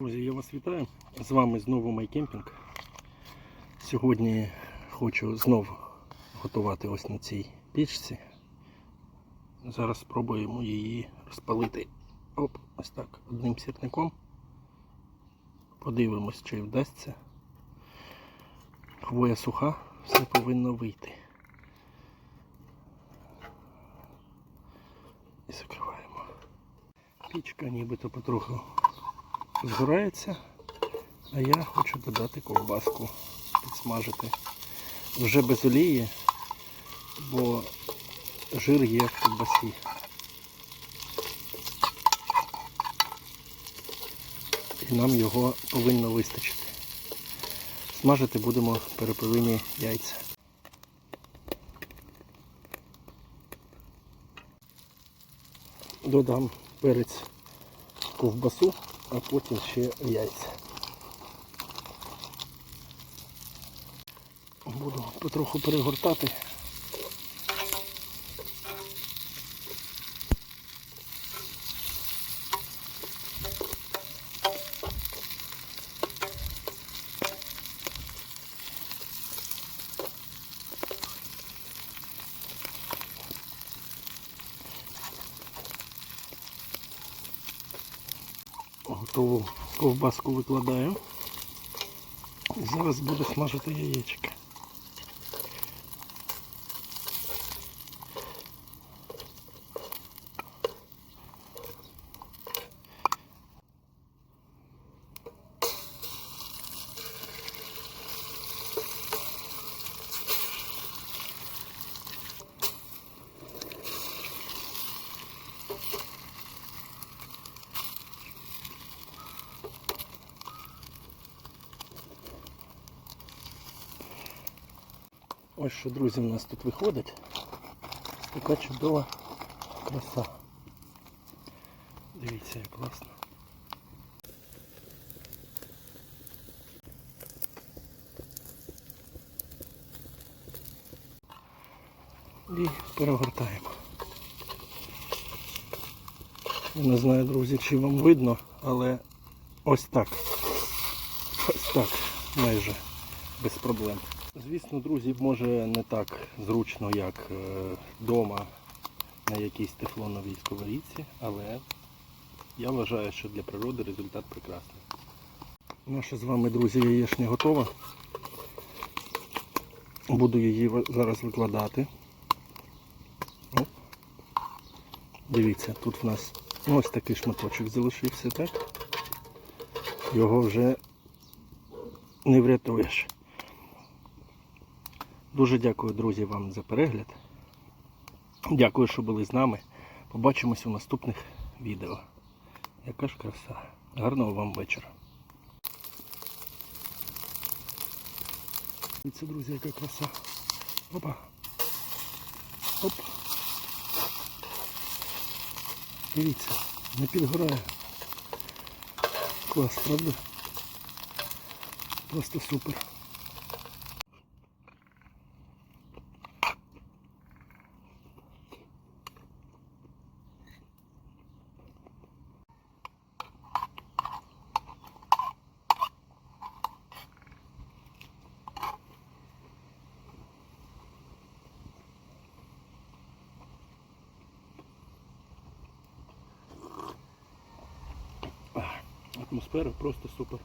Друзі, я вас вітаю. З вами знову Майкемпінг. Сьогодні хочу знову готувати ось на цій пічці. Зараз спробуємо її розпалити. Оп, ось так, одним сірником. Подивимось, чи вдасться. Хвоя суха, все повинно вийти. І закриваємо. Пічка нібито потроху згорається, а я хочу додати ковбаску, підсмажити. Вже без олії, бо жир є в ковбасі. І нам його повинно вистачити. Смажити будемо перепелині яйця. Додам перець ковбасу, а потім ще яйця. Буду потроху перегортати. Готову ковбаску викладаю. І зараз буду смажити яєчки. Ось що, друзі, у нас тут виходить. Така чудова краса. Дивіться, як класно. І перегортаємо. Я не знаю, друзі, чи вам видно, але ось так. Ось так, майже без проблем. Звісно, друзі, може не так зручно, як вдома на якійсь тефлоновій сковорідці, але я вважаю, що для природи результат прекрасний. Наша з вами, друзі, яєчня готова. Буду її зараз викладати. Оп. Дивіться, тут в нас ось такий шматочок залишився, так? Його вже не врятуєш. Дуже дякую, друзі, вам за перегляд. Дякую, що були з нами. Побачимось у наступних відео. Яка ж краса. Гарного вам вечора. Це, друзі, яка краса. Опа. Оп. Дивіться, не підгорає. Клас, правда? Просто супер. Атмосфера просто супер.